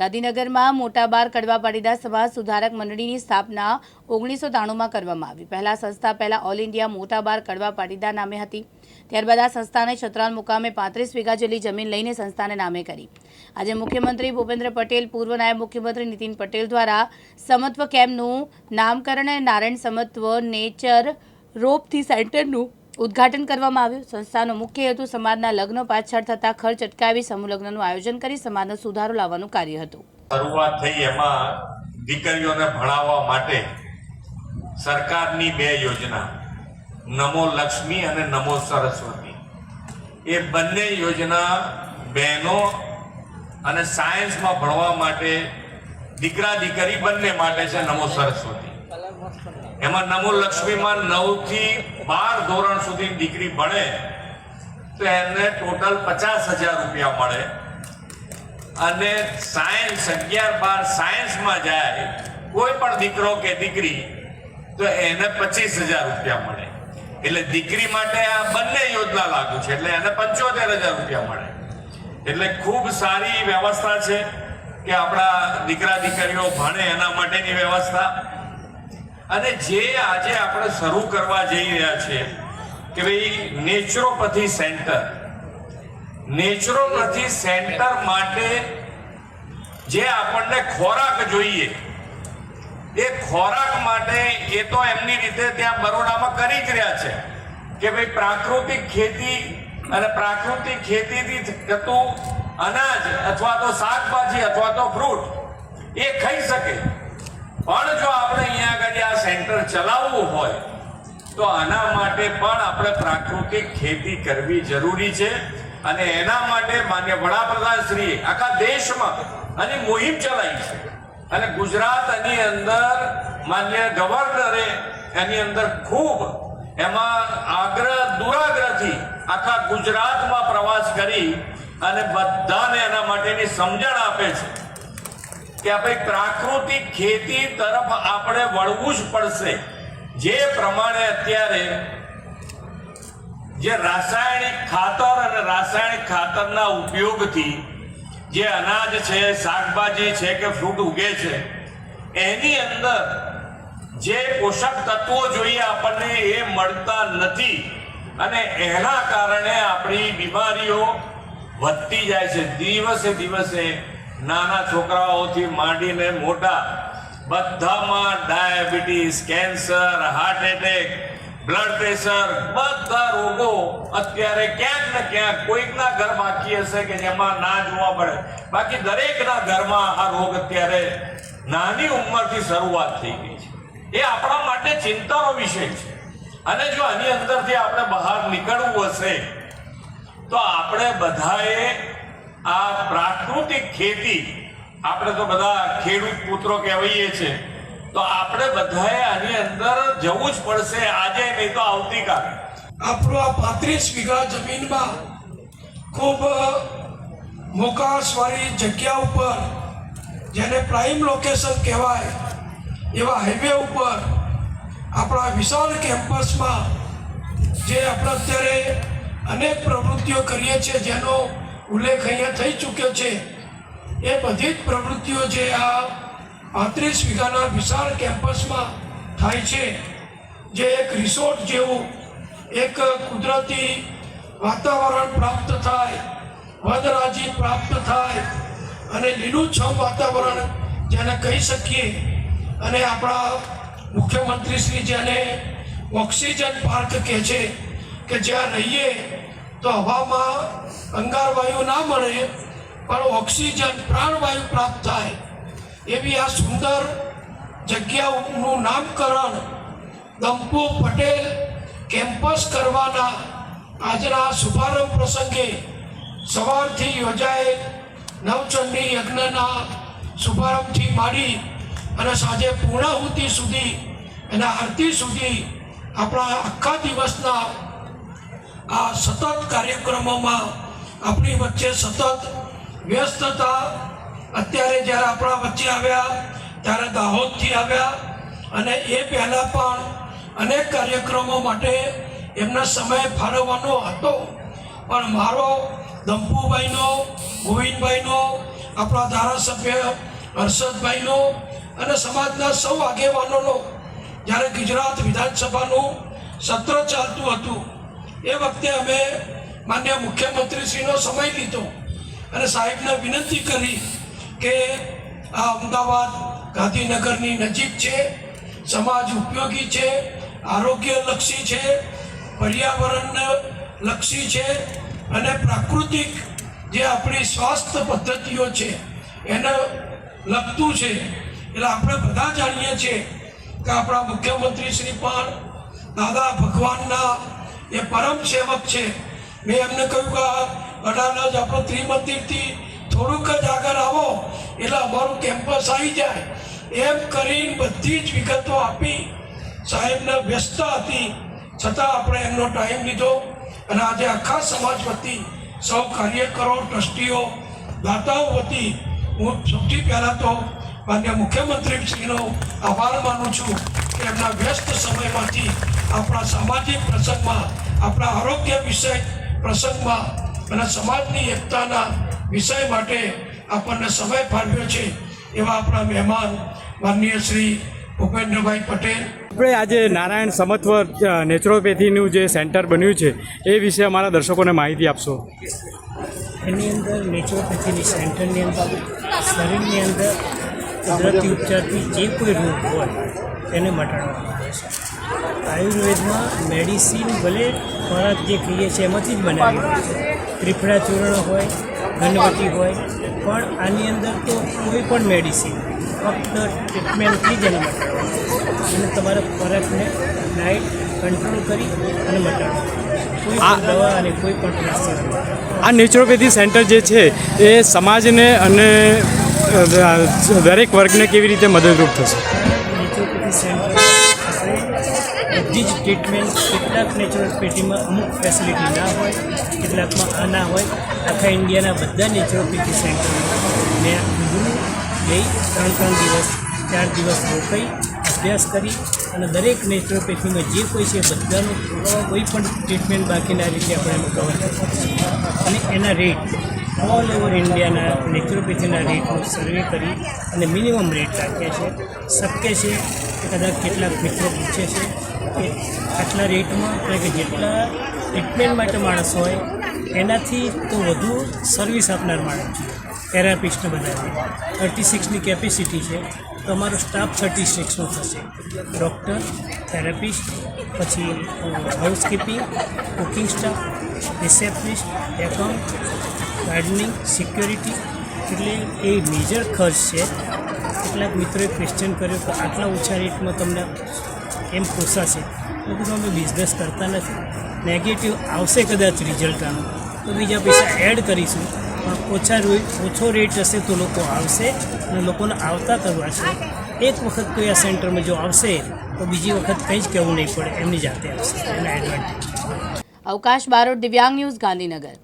ગાંધીનગરમાં મોટા બાર કડવા પાટીદાર સમાજ સુધારક મંડળીની સ્થાપના ઓગણીસો ત્રાણુંમાં કરવામાં આવી. પહેલા સંસ્થા, પહેલા ઓલ ઇન્ડિયા મોટા બાર કડવા પાટીદાર નામે હતી. ત્યારબાદ આ સંસ્થાને છત્રાલ મુકામે પાંત્રીસ વીઘા જેટલી જમીન લઈને સંસ્થાને નામે કરી. આજે મુખ્યમંત્રી ભૂપેન્દ્ર પટેલ, પૂર્વ નાયબ મુખ્યમંત્રી નીતિન પટેલ દ્વારા સમત્વ કેમ્પનું નામકરણ, નારાયણ સમત્વ, નેચર, રોપથી સેન્ટરનું ઉદ્ઘાટન કરવામાં આવ્યું. સંસ્થાનો મુખ્ય હેતુ સમાજના લગ્નો પાછળ થતા ખર્ચ અટકાવી સમૂહ લગ્નનું આયોજન કરી સમાજનો સુધારો લાવવાનું કાર્ય હતું. શરૂઆત થઈ એમાં દીકરીઓને ભણાવવા માટે સરકારની બે યોજના, નમો લક્ષ્મી અને નમો સરસ્વતી. એ બંને યોજના બહેનો અને સાયન્સમાં ભણવા માટે દીકરા દીકરી બંને માટે છે નમો સરસ્વતી. એમાં નમો લક્ષ્મીમાં નવથી બાર ધોરણ સુધી દીકરી ભણે, તો એને ટોટલ પચાસ હજાર રૂપિયા મળે. અને સાયન્સ, અગિયાર બાર સાયન્સમાં જાય, કોઈ પણ દીકરો કે દીકરી, તો એને પચીસ હજાર રૂપિયા મળે. એટલે દીકરી માટે આ બંને યોજના લાગુ છે, એટલે એને પંચોતેર હજાર રૂપિયા મળે. એટલે ખૂબ સારી વ્યવસ્થા છે કે આપણા દીકરા દીકરીઓ ભણે એના માટેની વ્યવસ્થા. અને જે આજે આપણે શરૂ કરવા જઈ રહ્યા છે કે ભાઈ નેચરોપથી સેન્ટર નેચરોપથી સેન્ટર માટે જે આપણને ખોરાક જોઈએ, એ ખોરાક માટે એ તો એમની રીતે ત્યાં બરોડામાં કરી જ રહ્યા છે કે ભાઈ પ્રાકૃતિક ખેતી અને પ્રાકૃતિક ખેતીથી થતું અનાજ અથવા તો શાકભાજી અથવા તો ફ્રૂટ એ ખાઈ શકે. પણ જો આપણે અહીંયા આગળ આ સેન્ટર ચલાવવું હોય, તો આના માટે પણ આપણે પ્રાકૃતિક ખેતી કરવી જરૂરી છે. અને એના માટે માન્ય વડાપ્રધાન શ્રી આખા દેશમાં આની મુહિમ ચલાવી છે. અને ગુજરાત એની અંદર માન્ય ગવર્નરે એની અંદર ખૂબ એમાં આગ્રહ, દુરાગ્રહથી આખા ગુજરાતમાં પ્રવાસ કરી અને બધાને એના માટેની સમજણ આપે છે. કે ભાઈ પ્રાકૃતિક ખેતી તરફ આપણે વળવું જ પડશે. જે પ્રમાણે અત્યારે જે રાસાયણિક ખાતર અને રાસાયણિક ખાતરના ઉપયોગથી જે અનાજ છે, શાકભાજી છે કે ફ્રૂટ ઉગે છે, એની અંદર જે પોષક તત્વો જોઈએ આપણને એ મળતા નથી અને એના કારણે આપણી બીમારીઓ વધતી જાય છે. દિવસે દિવસે નાના છોકરાઓથી માંડીને મોટા બધામાં diabetes, cancer heart attack blood pressure બધા રોગો અત્યારે ક્યાંક ને ક્યાંક કોઈકના ઘર બાકી હશે કે જેમાં ના જોવા પડે બાકી દરેકના ઘરમાં આ રોગ અત્યારે નાની ઉંમરથી શરૂઆત થઈ ગઈ છે. એ આપણા માટે ચિંતાનો વિષય છે. અને જો આની અંદરથી આપણે બહાર નીકળવું હશે, તો આપણે બધાએ આ પ્રાકૃતિક ખેતી આપણે તો બધા ખેડૂત પુત્રો કહેવાઈએ છે. તો આપણે બધાએ આની અંદર જવું જ પડશે. આજે નહીં તો આવતીકાલે. આપણું આ પાંત્રીસ વીઘા જમીનમાં ખૂબ મોકાશવાળી જગ્યા ઉપર, જેને પ્રાઇમ લોકેશન કહેવાય, એવા હાઈવે ઉપર આપણા વિશાળ કેમ્પસમાં જે આપણે અત્યારે અનેક પ્રવૃત્તિઓ કરીએ છીએ, જેનો ઉલ્લેખ અહીંયા થઈ ચૂક્યો છે. એ બધી જ પ્રવૃત્તિઓ જે આ પાંત્રીસ વીઘાના વિશાળ કેમ્પસમાં થાય છે, જે એક રિસોર્ટ જેવું, એક કુદરતી વાતાવરણ પ્રાપ્ત થાય વનરાજી પ્રાપ્ત થાય, અને લીલુંછમ વાતાવરણ જેને કહી શકીએ. અને આપણા મુખ્યમંત્રી શ્રી જેને ઓક્સિજન પાર્ક કહે છે કે જ્યાં રહીએ તો હવામાં અંગારવાયુ ના મળે, પણ ઓક્સિજન પ્રાણવાયુ પ્રાપ્ત થાય. એવી આ સુંદર જગ્યાઓનું નામકરણ દંપુ પટેલ કેમ્પસ કરવાના આજના શુભારંભ પ્રસંગે સવારથી યોજાયેલ નવચંડી યજ્ઞના શુભારંભથી માંડી અને સાંજે પૂર્ણાહુતિ સુધી અને આરતી સુધી આપણા આખા દિવસના આ સતત કાર્યક્રમોમાં આપણી વચ્ચે સતત વ્યસ્તતા અત્યારે જ્યારે આપણા વચ્ચે આવ્યા, ત્યારે દાહોદથી આવ્યા અને એ પહેલાં પણ અનેક કાર્યક્રમો માટે એમના સમય ફાળવવાનો હતો. પણ મારો, દંપુભાઈનો, ગોવિંદભાઈનો, આપણા ધારાસભ્ય હર્ષદભાઈનો અને સમાજના સૌ આગેવાનોનો જ્યારે ગુજરાત વિધાનસભાનું સત્ર ચાલતું હતું, એ વખતે અમે માન્ય મુખ્યમંત્રીશ્રીનો સમય લીધો. અને સાહેબને વિનંતી કરી કે આ અમદાવાદ ગાંધીનગરની નજીક છે, સમાજ ઉપયોગી છે, આરોગ્યલક્ષી છે, પર્યાવરણને લક્ષી છે, અને પ્રાકૃતિક જે આપણી સ્વાસ્થ્ય પદ્ધતિઓ છે, એને લગતું છે. એટલે આપણે બધા જાણીએ છીએ કે આપણા મુખ્યમંત્રી શ્રી પણ દાદા ભગવાનના એ પરમ સેવક છે. મેં એમને કહ્યું કે આ જ આપણો ત્રિમંદિરથી થોડુંક જ આગળ આવો. એટલે અમારું કેમ્પસ આવી જાય. એમ કરીને બધી જ વિગતો આપી. સાહેબને વ્યસ્ત હતી. છતાં આપણે એમનો ટાઈમ લીધો. અને આજે આખા સમાજ વતી સૌ કાર્યકરો, ટ્રસ્ટીઓ, દાતાઓ વતી હું સૌથી પહેલાં તો માન્ય મુખ્યમંત્રીશ્રીનો આભાર માનું છું કે એમના વ્યસ્ત સમયમાંથી આપણા સામાજિક પ્રસંગમાં આપણા આરોગ્ય વિષય પ્રસંગમાં અને સમાજની એકતાના વિષય માટે આપણને સમય ફાળવ્યો છે એવા આપણા મહેમાન માનનીય શ્રી ભૂપેન્દ્રભાઈ પટેલ. આપણે આજે નારાયણ સમત્વર નેચરોપેથીનું જે સેન્ટર બન્યું છે એ વિશે અમારા દર્શકોને માહિતી આપશો. એની અંદર નેચરોપેથીની સેન્ટરની અંદર શરીરની અંદર કુદરતી ઉપચારથી જે કોઈ રોગ હોય તેને મટાડવામાં આવે છે. આયુર્વેદમાં મેડિસિન ભલે ખોરાક જે કહીએ છીએ એમાંથી જ બનાવી હોય છે ત્રિફળા ચૂર્ણ હોય ઘનવટી હોય પણ આની અંદર તો કોઈ પણ મેડિસિન ફક્ત ટ્રીટમેન્ટથી જ એને મટાડવાનું. અને તમારા ખોરાકને ડાયટ કંટ્રોલ કરી અને પણ દવા અને કોઈ પણ આ નેચરોપેથી સેન્ટર જે છે એ સમાજને અને દરેક વર્ગને કેવી રીતે મદદરૂપ થશે? ટ્રીટમેન્ટ કેટલાક નેચરોપેથીમાં અમુક ફેસિલિટી ના હોય, કેટલાકમાં આ ના હોય. આખા ઇન્ડિયાના બધા નેચરોપેથી સેન્ટરમાં મેં હું ગઈ ત્રણ ત્રણ દિવસ, ચાર દિવસ રોકાઈ, અભ્યાસ કરી અને દરેક નેચરોપેથીમાં જે કોઈ છે બધાનું કોઈ પણ ટ્રીટમેન્ટ બાકીના રીતે આપણે એમાં કવર કરીએ અને એના રેટ ઓલ ઓવર ઇન્ડિયાના નેચરોપેથીના રેટનો સર્વે કરી અને મિનિમમ રેટ રાખ્યા છે શક્ય છે કદાચ કેટલાક મિત્રો પૂછે છે કે આટલા રેટમાં કે જેટલા ટ્રીટમેન્ટ માટે માણસ હોય, એનાથી તો વધુ સર્વિસ આપનાર માણસ છે. થેરાપિસ્ટને બધા થર્ટી સિક્સની કેપેસિટી છે. તો અમારો સ્ટાફ થર્ટી સિક્સનો થશે. ડૉક્ટર થેરાપિસ્ટ પછી housekeeping cooking staff receptionist account gardening security એટલે એ મેજર ખર્ચ છે. કેટલાક મિત્રોએ ક્વેશ્ચન કર્યો કે આટલા ઓછા રેટમાં તમને એમ પોસાશે તો કીધું અમે બિઝનેસ કરતા નથી. નેગેટિવ આવશે કદાચ રિઝલ્ટ આનું. તો બીજા પૈસા એડ કરીશું. પણ ઓછા ઓછો રેટ હશે તો લોકો આવશે અને લોકોને આવતા કરવા છે. એક વખત કોઈ આ સેન્ટરમાં જો આવશે, તો બીજી વખત કંઈ જ કહેવું નહીં પડે. એમની જાતે આવશે. એના એડવાન્ટેજ અવકાશ બારોટ, દિવ્યાંગ ન્યૂઝ ગાંધીનગર.